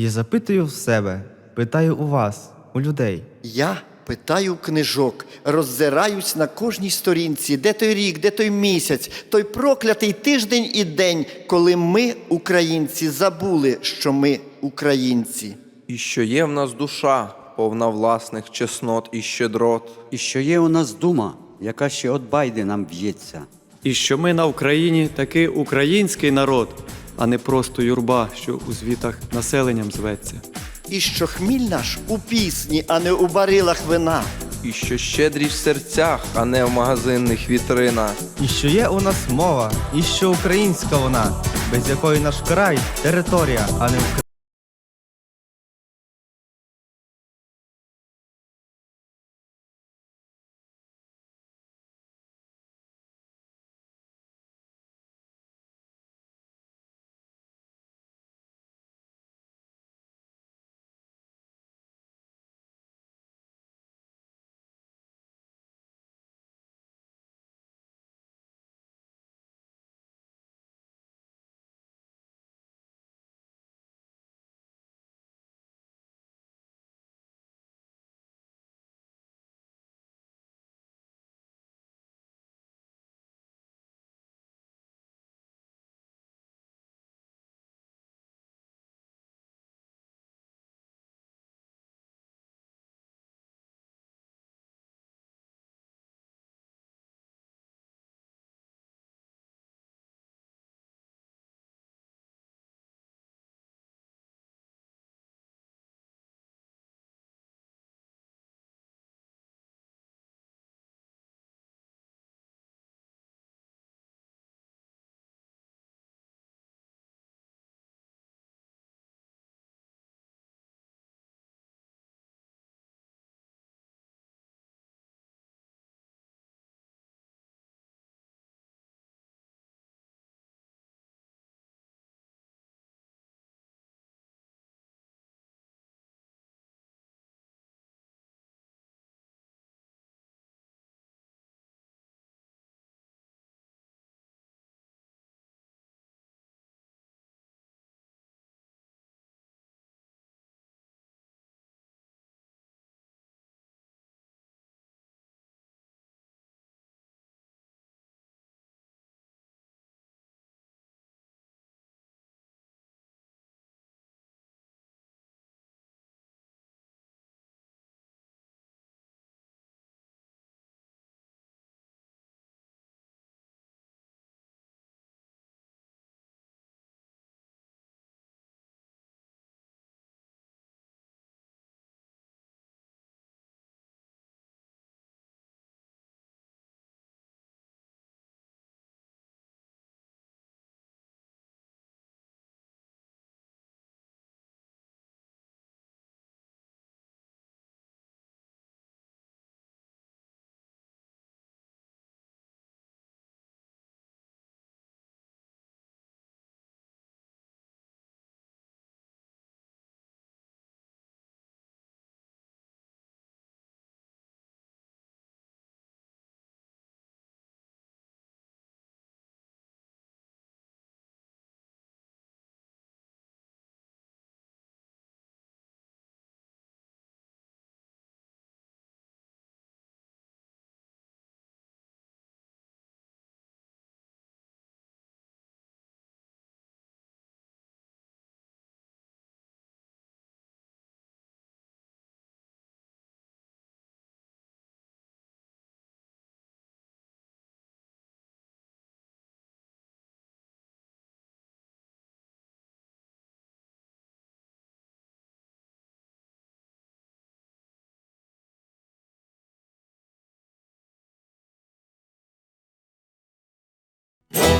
Я запитую в себе, питаю у вас, у людей. Я питаю книжок, роззираюсь на кожній сторінці, де той рік, де той місяць, той проклятий тиждень і день, коли ми, українці, забули, що ми українці. І що є в нас душа, повна власних чеснот і щедрот. І що є у нас дума, яка ще от байди нам б'ється. І що ми на Україні таки український народ, а не просто юрба, що у звітах населенням зветься. І що хміль наш у пісні, а не у барилах вина. І що щедрість в серцях, а не в магазинних вітринах. І що є у нас мова, і що українська вона, без якої наш край територія, а не Україна.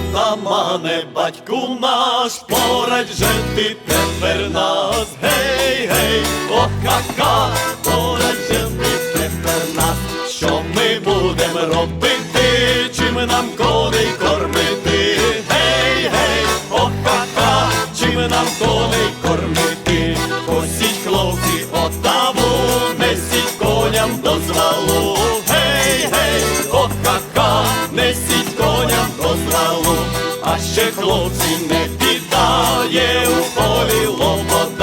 Отамане, батьку наш, порадь же ти тепер нас. Гей, гей, ха-ха, порадь же ти тепер нас. Що ми будемо робити, чим нам коней кормити? Хлопці не піддає у полі лобода.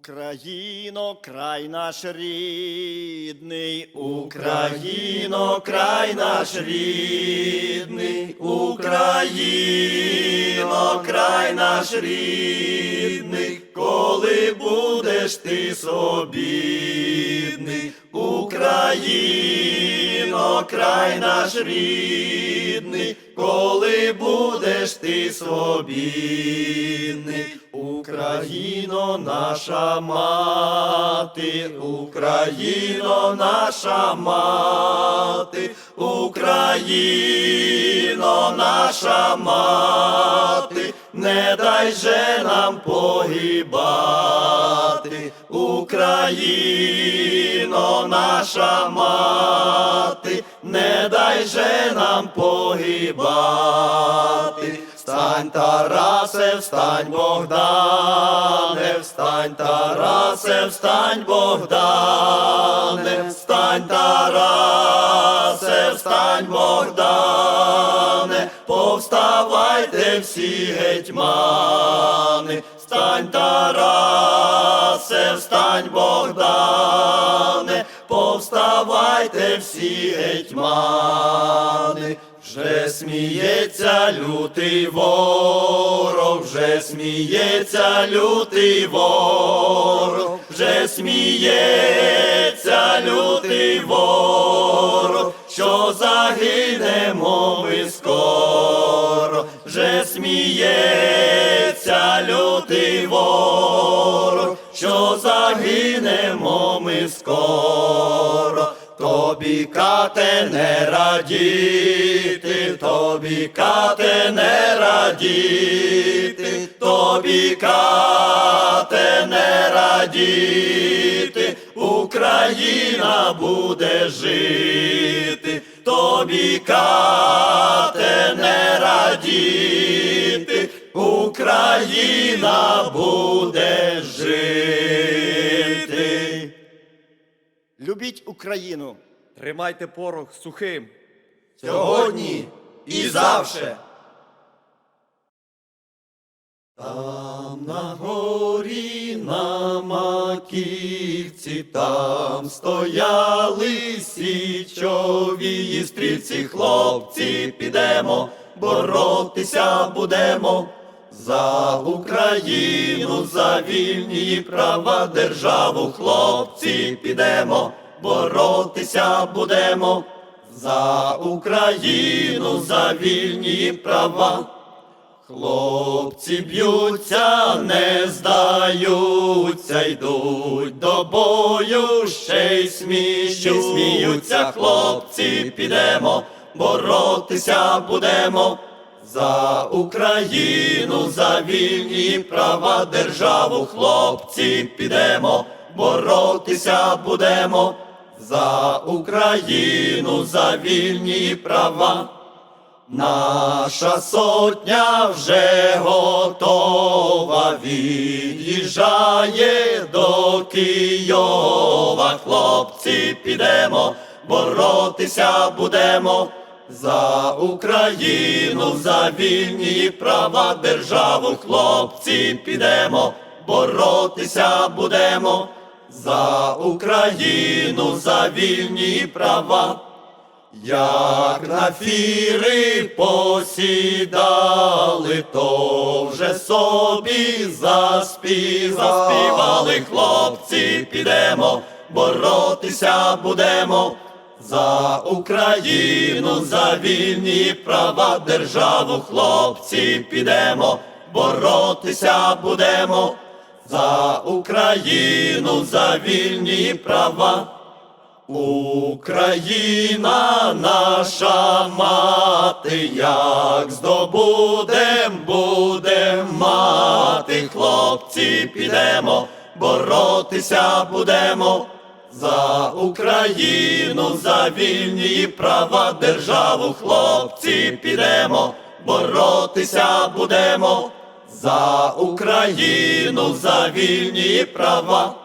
Україно, край наш рідний, Україно, край наш рідний, Україно, край наш рідний, коли будеш ти собідний, Україно, край наш рідний, коли будеш ти свобідний, Україно, наша мати, Україно, наша мати, Україно, наша мати, не дай же нам погибати, Україно, наша мати, не дай же нам погибати. Встань, Тарасе, встань, Богдане, встань, Тарасе, встань, Богдане, встань, Тарасе, встань, Богдане, повставайте всі гетьмани, встань, Тарасе, встань, Богдане, повставайте всі гетьмани. Вже сміється лютий ворог, вже сміється лютий ворог, вже сміється лютий ворог, що загинемо ми скоро, вже сміється лютий ворог, що загинемо ми скоро. Тобі кате не радіти, тобі кате не радіти, тобі кате не радіти, Україна буде жити, тобі кате не радіти, Україна буде жити. Любіть Україну. Тримайте порох сухим. сьогодні і завше. Там на горі на маківці, там стояли січові стрільці, хлопці, підемо, боротися будемо. За Україну, за вільні права державу, хлопці, підемо, боротися будемо. За Україну, за вільні права. Хлопці б'ються, не здаються, йдуть до бою, ще й сміють, сміються, хлопці, підемо, боротися будемо. За Україну, за вільні права державу, хлопці, підемо, боротися будемо. За Україну, за вільні права. Наша сотня вже готова, від'їжджає до Києва. Хлопці, підемо, боротися будемо. За Україну, за вільні права державу, хлопці, підемо, боротися будемо. За Україну, за вільні права. Як на фіри посідали, то вже собі заспів, заспівали хлопці, підемо, боротися будемо. За Україну, за вільні права державу, хлопці, підемо, боротися будемо. За Україну, за вільні права. Україна наша мати, як здобудем, будем мати, хлопці, підемо, боротися будемо. За Україну, за вільні права державу, хлопці, підемо, боротися будемо. За Україну, за вільні права.